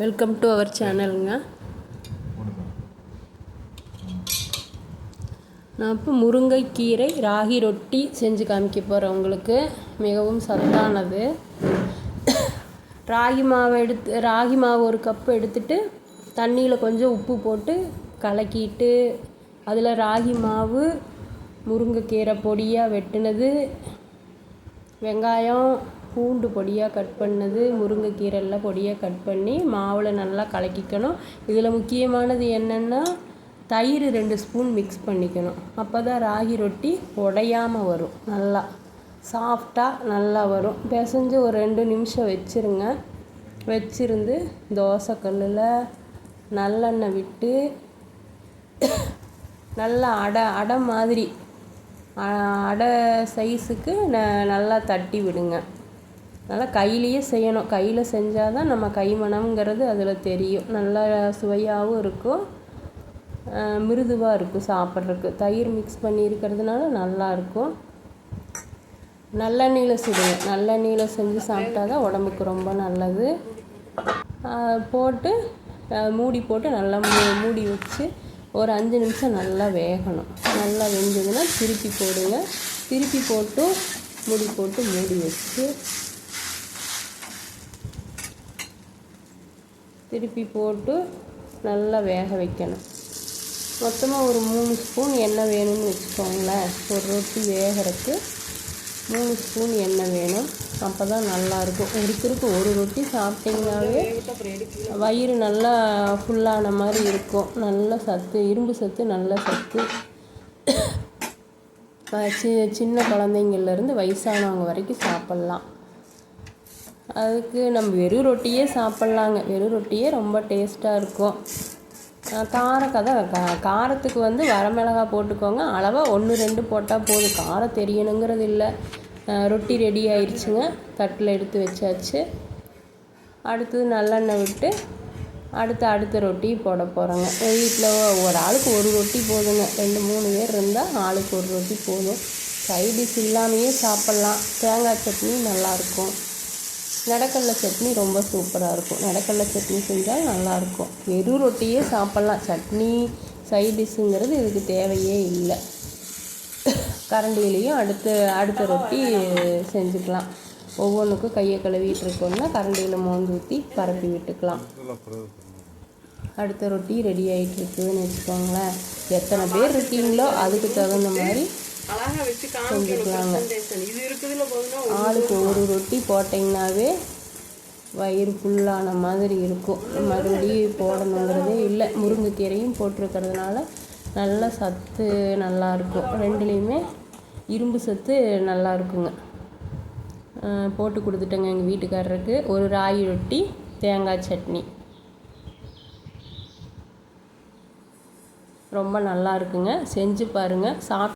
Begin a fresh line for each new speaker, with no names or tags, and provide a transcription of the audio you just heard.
Welcome to our சேனலுங்க நான் இப்போ முருங்கைக்கீரை ராகி ரொட்டி செஞ்சு காமிக்க போகிறேன் உங்களுக்கு. மிகவும் சத்தானது. ராகி மாவை எடுத்து ராகி மாவு ஒரு கப்பு எடுத்துட்டு தண்ணியில் கொஞ்சம் உப்பு போட்டு கலக்கிட்டு அதில் ராகி மாவு முருங்கைக்கீரை பொடியாக வெட்டினது வெங்காயம் பூண்டு பொடியாக கட் பண்ணது முருங்கைக்கீரை எல்லாம் பொடியாக கட் பண்ணி மாவில் நல்லா கலக்கிக்கணும். இதில் முக்கியமானது என்னென்னா தயிர் ரெண்டு ஸ்பூன் மிக்ஸ் பண்ணிக்கணும். அப்போ தான் ராகி ரொட்டி உடையாமல் வரும். நல்லா சாஃப்டாக நல்லா வரும். பிசைஞ்சு ஒரு ரெண்டு நிமிஷம் வச்சுருங்க. வச்சுருந்து தோசைக்கல்லில் நல்லெண்ணெய் விட்டு நல்லா அடை அடை மாதிரி அடை சைஸுக்கு ந நல்லா தட்டி விடுங்க. அதனால் கையிலேயே செய்யணும். கையில் செஞ்சால் தான் நம்ம கைமணம்ங்கிறது அதில் தெரியும். நல்லா சுவையாகவும் இருக்கும். மிருதுவாக இருக்கும் சாப்பிட்றதுக்கு. தயிர் மிக்ஸ் பண்ணியிருக்கிறதுனால நல்லாயிருக்கும் நல்லெண்ணெயில் சுடுங்க. நல்லெண்ணெயில் செஞ்சு சாப்பிட்டா தான் உடம்புக்கு ரொம்ப நல்லது. போட்டு மூடி போட்டு நல்லா மூடி வச்சு ஒரு அஞ்சு நிமிஷம் நல்லா வேகணும். நல்லா வெந்ததுன்னா திருப்பி போடுங்க. திருப்பி போட்டு மூடி போட்டு மூடி வச்சு திருப்பி போட்டு நல்லா வேக வைக்கணும். மொத்தமாக ஒரு மூணு ஸ்பூன் எண்ணெய் வேணும்னு வச்சுக்கோங்களேன். ஒரு ரொட்டி வேகிறதுக்கு மூணு ஸ்பூன் எண்ணெய் வேணும். அப்போ தான் நல்லாயிருக்கும் ஒருத்தருக்கு ஒரு ரொட்டி சாப்பிட்டிங்கனாவே வயிறு நல்லா ஃபுல்லான மாதிரி இருக்கும். நல்ல சத்து இரும்பு சத்து நல்ல சத்து. சி சின்ன குழந்தைங்கள்லேருந்து வயசானவங்க வரைக்கும் சாப்பிட்லாம். அதுக்கு நம்ம வெறும் ரொட்டியே சாப்பிட்லாங்க. வெறும் ரொட்டியே ரொம்ப டேஸ்ட்டாக இருக்கும். கார கதை காரத்துக்கு வந்து வரமிளகா போட்டுக்கோங்க. அளவாக ஒன்று ரெண்டு போட்டால் போதும். காரம் தெரியணுங்கிறது இல்லை. ரொட்டி ரெடி ஆயிடுச்சுங்க தட்டில் எடுத்து வச்சாச்சு. அடுத்தது நல்லெண்ணெய் விட்டு அடுத்து அடுத்த ரொட்டி போட போகிறோங்க வீட்டில் ஒரு ஆளுக்கு ஒரு ரொட்டி போதுங்க. ரெண்டு மூணு பேர் இருந்தால் ஆளுக்கு ஒரு ரொட்டி போதும். சைடிஷ் இல்லாமையே சாப்பிட்லாம். தேங்காய் சட்னி நல்லாயிருக்கும் நடக்கடலை சட்னி ரொம்ப சூப்பராக இருக்கும். நடக்கடலை சட்னி செஞ்சால் நல்லாயிருக்கும் வெறும் ரொட்டியே சாப்பிட்லாம். சட்னி சைட் டிஷ்ஷுங்கிறது இதுக்கு தேவையே இல்லை. கரண்டிலையும் அடுத்து அடுத்த ரொட்டி செஞ்சுக்கலாம். ஒவ்வொன்றுக்கும் கையை கழுவிட்டு இருக்கோம்னா கரண்டியில் மோந்து ஊற்றி பரப்பி விட்டுக்கலாம். அடுத்த ரொட்டி ரெடி ஆகிட்டு இருக்குதுன்னு வச்சுக்கோங்களேன். எத்தனை பேர் இருக்கீங்களோ அதுக்கு தகுந்த மாதிரி செஞ்சுக்கலாங்க. ஆளுக்கு ஒரு ரொட்டி போட்டிங்கனாவே வயிறு ஃபுல்லான மாதிரி இருக்கும். மறுபடியும் போடணுங்கிறதே இல்லை. முருங்கைக்கீரையும் போட்டிருக்கிறதுனால நல்ல சத்து நல்லாயிருக்கும் ரெண்டுலேயுமே இரும்பு சத்து நல்லா இருக்குங்க. போட்டு கொடுத்துட்டேங்க எங்கள் வீட்டுக்காரருக்கு. ஒரு ராகி ரொட்டி தேங்காய் சட்னி. ரொம்ப நல்லா இருக்குங்க. செஞ்சு பாருங்கள் சாப்